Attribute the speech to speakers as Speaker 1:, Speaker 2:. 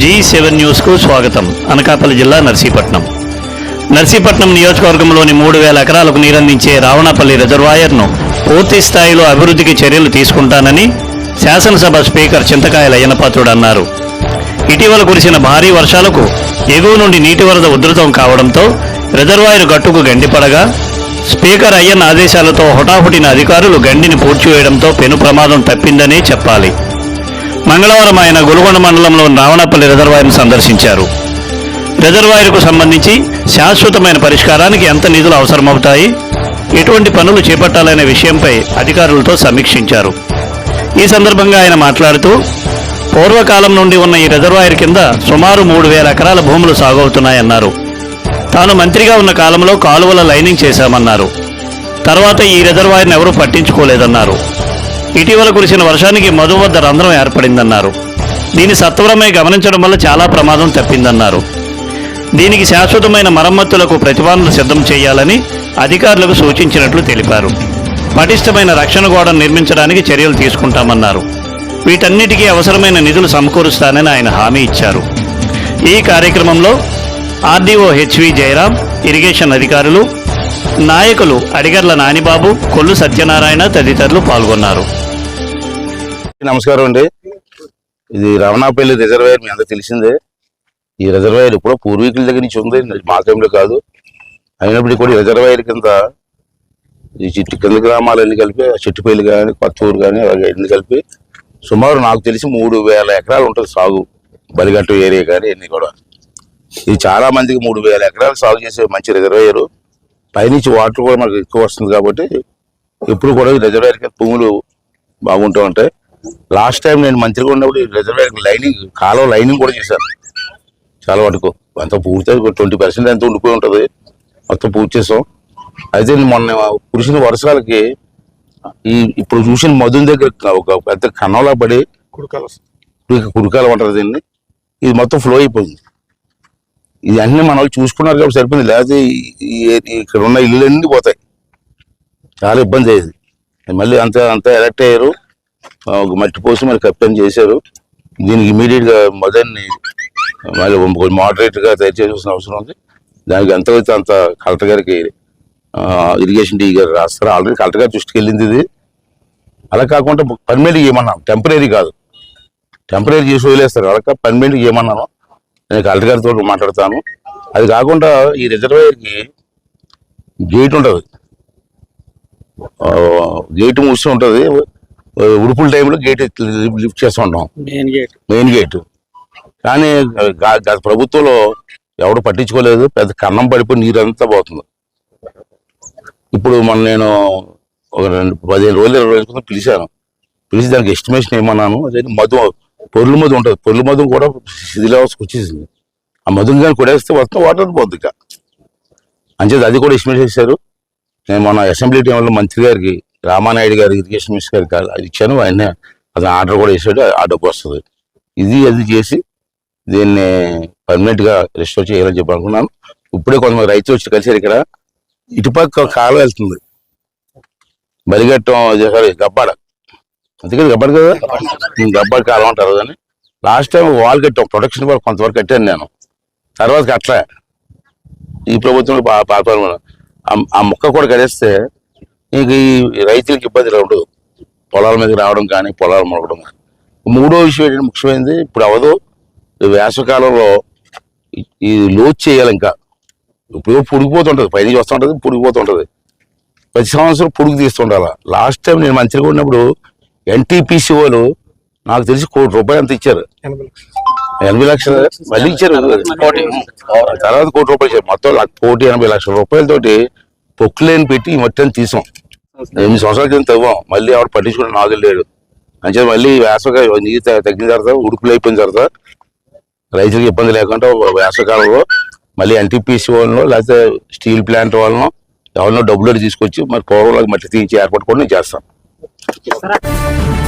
Speaker 1: G seven న్యూస్కు స్వాగతం. అనకాపల్లి జిల్లా నర్సీపట్నం. నర్సీపట్నం నియోజకవర్గంలోని మూడు వేల ఎకరాలకు నీరందించే రావణపల్లి రిజర్వాయర్ను పూర్తి స్థాయిలో అభివృద్ధికి చర్యలు తీసుకుంటానని శాసనసభ స్పీకర్ చింతకాయల అయ్యనపాత్రుడు అన్నారు. ఇటీవల కురిసిన భారీ వర్షాలకు ఎగువ నుండి నీటి వరద ఉధృతం కావడంతో రిజర్వాయర్ గట్టుకు గండిపడగా స్పీకర్ అయ్యన్న ఆదేశాలతో హుటాహుటిన అధికారులు గండిని పూడ్చివేయడంతో పెను ప్రమాదం తప్పిందనే చెప్పాలి. మంగళవారం ఆయన గురుగొండ మండలంలో రావణపల్లి రిజర్వాయర్ను సందర్శించారు. రిజర్వాయర్కు సంబంధించి శాశ్వతమైన పరిష్కారానికి ఎంత నిధులు అవసరమవుతాయి? ఎటువంటి పనులు చేపట్టాలనే విషయంపై అధికారులతో సమీక్షించారు. ఈ సందర్భంగా ఆయన మాట్లాడుతూ పూర్వకాలం నుండి ఉన్న ఈ రిజర్వాయర్ కింద సుమారు మూడు వేల ఎకరాల భూములు సాగవుతున్నాయన్నారు. తాను మంత్రిగా ఉన్న కాలంలో కాలువల లైనింగ్ చేశామన్నారు. తర్వాత ఈ రిజర్వాయర్ను ఎవరూ పట్టించుకోలేదన్నారు. ఇటీవల కురిసిన వర్షానికి మధు వద్ద రంధ్రం ఏర్పడిందన్నారు. దీని సత్వరమే గమనించడం వల్ల చాలా ప్రమాదం తప్పిందన్నారు. దీనికి శాశ్వతమైన మరమ్మతులకు ప్రతిపాదనలు సిద్ధం చేయాలని అధికారులకు సూచించినట్లు తెలిపారు. పటిష్టమైన రక్షణ గోడను నిర్మించడానికి చర్యలు తీసుకుంటామన్నారు. వీటన్నిటికీ అవసరమైన నిధులు సమకూరుస్తానని ఆయన హామీ ఇచ్చారు. ఈ కార్యక్రమంలో ఆర్డీఓ హెచ్వి జయరాం ఇరిగేషన్ అధికారులు నాయకులు అడిగర్ల నానిబాబు కొల్లు సత్యనారాయణ తదితరులు పాల్గొన్నారు.
Speaker 2: నమస్కారం అండి. ఇది రమణాపల్లి రిజర్వాయర్ మీ అందరూ తెలిసిందే. ఈ రిజర్వాయర్ ఇప్పుడు పూర్వీకుల దగ్గర నుంచి ఉంది మా టైంలో కాదు. అయినప్పటికీ కూడా ఈ రిజర్వాయర్ కింద ఈ చిట్టు కింద గ్రామాలన్నీ కలిపి చెట్టుపల్లి చిట్టుపల్లి కానీ కొత్తూరు కానీ అలాగే అన్ని కలిపి సుమారు నాకు తెలిసి మూడు వేల ఎకరాలు ఉంటుంది సాగు. బలిగట్టు ఏరియా కానీ ఇవన్నీ కూడా. ఇది చాలా మందికి మూడు వేల ఎకరాలు సాగు చేసే మంచి రిజర్వాయర్. పైనుంచి వాటర్ కూడా మనకు ఎక్కువ వస్తుంది కాబట్టి ఎప్పుడు కూడా ఈ రిజర్వాయర్ కింద భూములు బాగుంటూ ఉంటాయి. లాస్ట్ టైం నేను మంత్రిగా ఉన్నప్పుడు ఈ రిజర్వాయర్ లైనింగ్ కాలువ లైనింగ్ కూడా చేశాను. చాలా వరకు అంత పూర్తి ట్వంటీ పర్సెంట్ ఎంత ఉండిపోయి ఉంటుంది. మొత్తం పూర్తి చేసాం. అయితే మొన్న కురిసిన వర్షాలకి ఈ ఇప్పుడు చూసిన మధుని దగ్గర ఒక పెద్ద కన్నంలా పడి
Speaker 3: కుడకాల
Speaker 2: కుడి- కుడికాలు ఉంటుంది దీన్ని. ఇది మొత్తం ఫ్లో అయిపోయింది. ఇది అన్ని మన వాళ్ళు చూసుకున్నారు కాబట్టి సరిపోయింది. లేకపోతే ఇక్కడ ఉన్న ఇల్లులన్నీ పోతాయి. చాలా ఇబ్బంది అయ్యేది. మళ్ళీ అంత అంత ఎలక్ట్ అయ్యారు. ఒక మట్టి పోసి మరి కప్పెన్ చేశారు. దీనికి ఇమీడియట్గా మదర్ని మళ్ళీ మోడరేట్గా తయారు చేయాల్సిన అవసరం ఉంది. దానికి ఎంత అయితే అంత కలెక్టర్ గారికి ఇరిగేషన్ డీ గారు రాస్తారు. ఆల్రెడీ కలెక్టర్ గారి దృష్టికి వెళ్ళింది ఇది. అలా కాకుండా పర్మనెంట్ ఏమన్నాను టెంపరీ కాదు. టెంపరీ చేసి వదిలేస్తారు. అలా పర్మనెంట్ ఏమన్నాను నేను కలెక్టర్ గారితో మాట్లాడతాను. అది కాకుండా ఈ రిజర్వాయర్కి గేట్ ఉంటుంది. గేట్ మూసి ఉంటుంది. ఉడుపుల టైంలో గేట్ లిఫ్ట్ చేస్తూ ఉంటాం.
Speaker 3: Main gate.
Speaker 2: Main gate. కానీ గత ప్రభుత్వంలో ఎవడు పట్టించుకోలేదు. పెద్ద కన్నం పడిపోయి నీరంతా పోతుంది. ఇప్పుడు మన నేను ఒక రెండు పదిహేను రోజులు ఇరవై రోజుల క్రితం పిలిచాను. పిలిచి దానికి ఎస్టిమేషన్ ఏమన్నాను? అదే మధు పొర్లు మధు ఉంటుంది. పొర్లు మధు కూడా శిథిలావస్థకు వచ్చేసింది. ఆ మధుని కానీ కొడేస్తే మొత్తం వాటర్ పోద్ది ఇక. అంచేది అది కూడా ఎస్టిమేట్ చేశారు. నేను మన అసెంబ్లీ టైంలో మంత్రి గారికి రామానాయుడు గారి ఇరిగేషన్ మినిస్టర్ గారికి అది ఇచ్చాను. ఆయన అతను ఆర్డర్ కూడా వేసాడు ఆ డబ్బు వస్తుంది. ఇది అది చేసి దీన్ని పర్మనెంట్గా రిస్టోర్ చేయాలని చెప్పి అనుకున్నాను. ఇప్పుడే కొంతమంది రైతులు వచ్చి కలిసారు ఇక్కడ. ఇటుపక్క కాలు వెళ్తుంది. బలిగట్టం అదే సారీ గబ్బాడ. అందుకని గబ్బర్ కదా. గబ్బర్ కాలం అంటారు కానీ లాస్ట్ టైం వాల్ కట్టాం ప్రొటెక్షన్ కూడా కొంతవరకు కట్టాను నేను. తర్వాత అట్లా ఈ ప్రభుత్వం పాపాలు ఆ- మొక్క కూడా కడేస్తే ఇంక ఈ రైతులకి ఇబ్బంది ఉండదు. పొలాల మీద రావడం కానీ పొలాలు మొలకడం కానీ. మూడో విషయం ఏంటంటే ముఖ్యమైనది ఇప్పుడు అవదు. వేసవకాలంలో ఈ- లోడ్ చేయాలి ఇంకా. ఇప్పుడు పుడిగిపోతుంటుంది. పైన వస్తుంటుంది పుడిగిపోతుంటుంది. ప్రతి సంవత్సరం పుడుగు తీస్తుండాలి. లాస్ట్ టైం నేను మంచిగా ఉన్నప్పుడు ఎన్టీపీసీ వాళ్ళు నాకు తెలిసి కోటి రూపాయలు అంత ఇచ్చారు.
Speaker 3: ఎనభై లక్షలు.
Speaker 2: మళ్ళీ ఇచ్చారు. కోటి. తర్వాత కోటి రూపాయలు ఇచ్చారు. మొత్తం కోటి ఎనభై లక్షల రూపాయలతోటి పొక్కులేని పెట్టి ఈ మట్టిని తీసాం. ఎనిమిది సంవత్సరాల క్రితం తవ్వాం. మళ్ళీ ఎవరు పట్టించుకుని నాదులు లేడు. అంటే మళ్ళీ వేసవిగా నీరు త- తగ్గిన తర్వాత ఉడుకులు అయిపోయిన తర్వాత రైతులకు ఇబ్బంది లేకుండా వేసవకాలంలో మళ్ళీ ఎన్టీపీసీ వాళ్ళను లేకపోతే స్టీల్ ప్లాంట్ వాళ్ళను ఎవరినో డబ్బులు తీసుకొచ్చి మరి పూర్వంలో మట్టి తీయించి ఏర్పాటు కూడా నేను చేస్తాను. 谢谢。